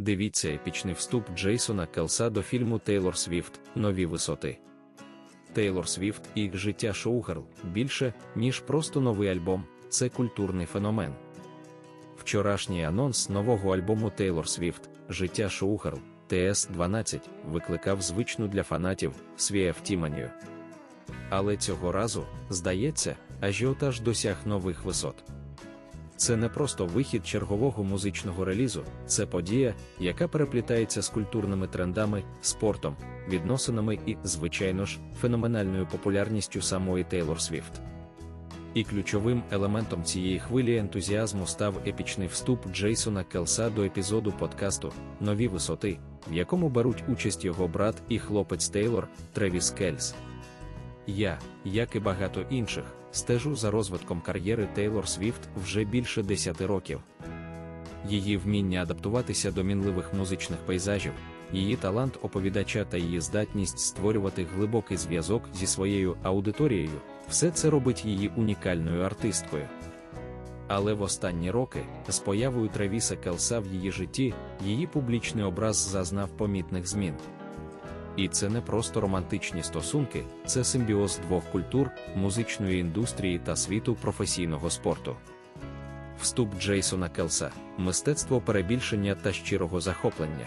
Дивіться епічний вступ Джейсона Келса до фільму Тейлор Свіфт Нові висоти. Тейлор Свіфт і життя Шоугерл більше, ніж просто новий альбом, це культурний феномен. Вчорашній анонс нового альбому Тейлор Свіфт Життя Шоугерл ТС-12 викликав звичну для фанатів свія втіманію. Але цього разу, здається, ажіотаж досяг нових висот. Це не просто вихід чергового музичного релізу, це подія, яка переплітається з культурними трендами, спортом, відносинами і, звичайно ж, феноменальною популярністю самої Тейлор Свіфт. І ключовим елементом цієї хвилі ентузіазму став епічний вступ Джейсона Келса до епізоду подкасту Нові висоти, в якому беруть участь його брат і хлопець Тейлор Тревіс Кельс. Я, як і багато інших, стежу за розвитком кар'єри Тейлор Свіфт вже більше 10 років. Її вміння адаптуватися до мінливих музичних пейзажів, її талант оповідача та її здатність створювати глибокий зв'язок зі своєю аудиторією, все це робить її унікальною артисткою. Але в останні роки, з появою Тревіса Келса в її житті, її публічний образ зазнав помітних змін. І це не просто романтичні стосунки, це симбіоз двох культур, музичної індустрії та світу професійного спорту. Вступ Джейсона Келса, мистецтво перебільшення та щирого захоплення.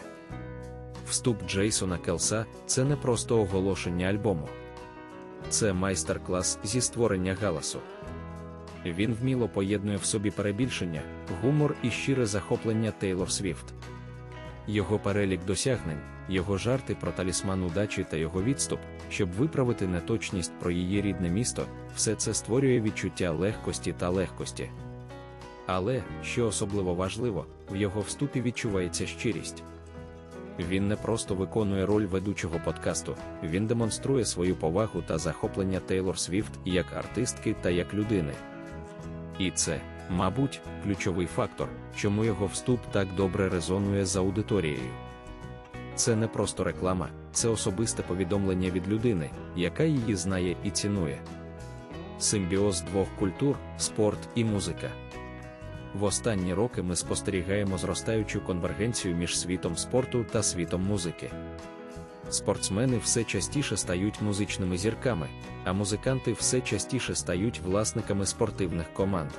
Вступ Джейсона Келса це не просто оголошення альбому, це майстер-клас зі створення галасу. Він вміло поєднує в собі перебільшення, гумор і щире захоплення Тейлор Свіфт. Його перелік досягнень, його жарти про талісман удачі та його відступ, щоб виправити неточність про її рідне місто, все це створює відчуття легкості та легкості. Але, що особливо важливо, в його вступі відчувається щирість. Він не просто виконує роль ведучого подкасту, він демонструє свою повагу та захоплення Тейлор Свіфт як артистки та як людини. І це, мабуть, ключовий фактор, чому його вступ так добре резонує з аудиторією. Це не просто реклама, це особисте повідомлення від людини, яка її знає і цінує. Симбіоз двох культур, спорт і музика. В останні роки ми спостерігаємо зростаючу конвергенцію між світом спорту та світом музики. Спортсмени все частіше стають музичними зірками, а музиканти все частіше стають власниками спортивних команд.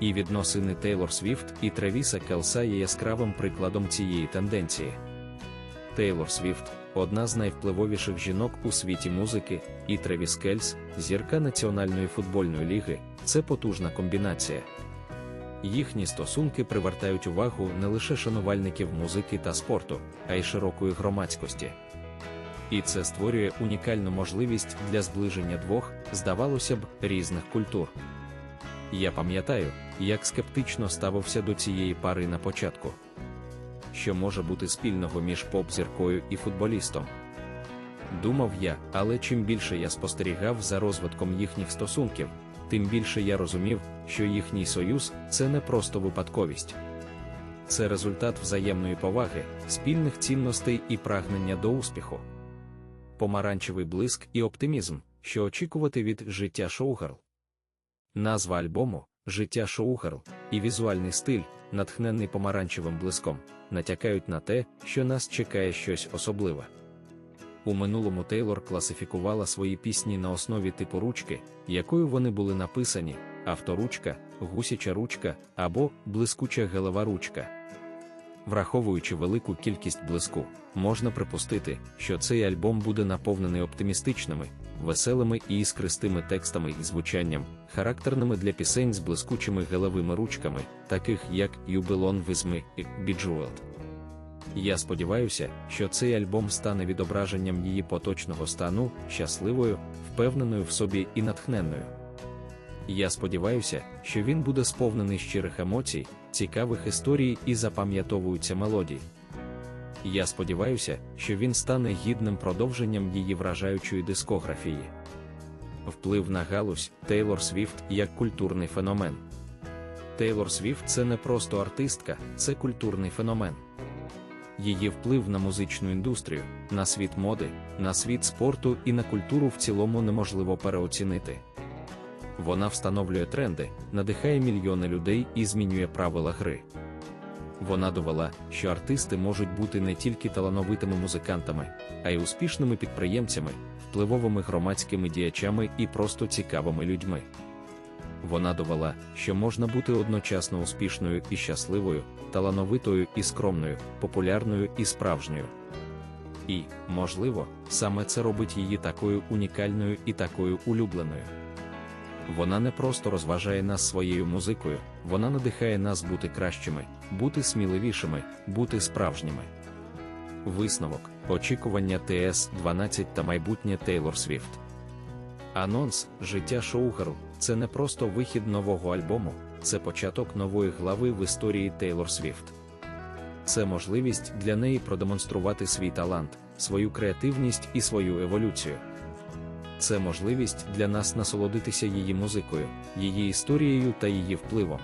І відносини Тейлор Свіфт і Тревіса Келса є яскравим прикладом цієї тенденції. Тейлор Свіфт одна з найвпливовіших жінок у світі музики, і Тревіс Кельс, зірка Національної футбольної ліги, це потужна комбінація. Їхні стосунки привертають увагу не лише шанувальників музики та спорту, а й широкої громадськості. І це створює унікальну можливість для зближення двох, здавалося б, різних культур. Я пам'ятаю, як скептично ставився до цієї пари на початку. Що може бути спільного між поп-зіркою і футболістом? Думав я, але чим більше я спостерігав за розвитком їхніх стосунків, тим більше я розумів, що їхній союз це не просто випадковість. Це результат взаємної поваги, спільних цінностей і прагнення до успіху. Помаранчевий блиск і оптимізм, що очікувати від життя Шоугерл. Назва альбому Життя Шоугерл і візуальний стиль, натхнений помаранчевим блиском, натякають на те, що нас чекає щось особливе. У минулому Тейлор класифікувала свої пісні на основі типу ручки, якою вони були написані: авторучка, гусяча ручка або блискуча гелева ручка. Враховуючи велику кількість блиску, можна припустити, що цей альбом буде наповнений оптимістичними, веселими і іскристими текстами і звучанням, характерними для пісень з блискучими гелевими ручками, таких як «You Belong і «Bejeweled». Я сподіваюся, що цей альбом стане відображенням її поточного стану, щасливою, впевненою в собі і натхненною. Я сподіваюся, що він буде сповнений щирих емоцій, цікавих історій і запам'ятовуються мелодії. Я сподіваюся, що він стане гідним продовженням її вражаючої дискографії. Вплив на галузь Тейлор Свіфт як культурний феномен. Тейлор Свіфт це не просто артистка, це культурний феномен. Її вплив на музичну індустрію, на світ моди, на світ спорту і на культуру в цілому неможливо переоцінити. Вона встановлює тренди, надихає мільйони людей і змінює правила гри. Вона довела, що артисти можуть бути не тільки талановитими музикантами, а й успішними підприємцями, впливовими громадськими діячами і просто цікавими людьми. Вона довела, що можна бути одночасно успішною і щасливою, талановитою і скромною, популярною і справжньою. І, можливо, саме це робить її такою унікальною і такою улюбленою. Вона не просто розважає нас своєю музикою, вона надихає нас бути кращими, бути сміливішими, бути справжніми. Висновок, очікування ТС 12 та майбутнє Тейлор Свіфт. Анонс Життя Шоугерл це не просто вихід нового альбому, це початок нової глави в історії Тейлор Свіфт. Це можливість для неї продемонструвати свій талант, свою креативність і свою еволюцію. Це можливість для нас насолодитися її музикою, її історією та її впливом.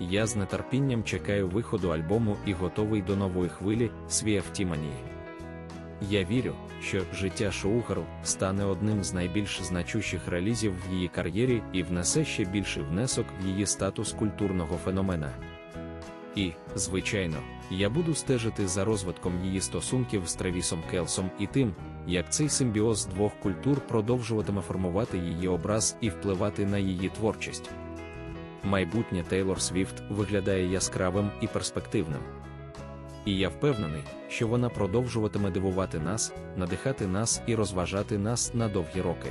Я з нетерпінням чекаю виходу альбому і готовий до нової хвилі свіафтіманії. Я вірю, що життя Шоугерл стане одним з найбільш значущих релізів в її кар'єрі і внесе ще більший внесок в її статус культурного феномена. І, звичайно, я буду стежити за розвитком її стосунків з Тревісом Келсом і тим, як цей симбіоз двох культур продовжуватиме формувати її образ і впливати на її творчість. Майбутнє Тейлор Свіфт виглядає яскравим і перспективним. І я впевнений, що вона продовжуватиме дивувати нас, надихати нас і розважати нас на довгі роки.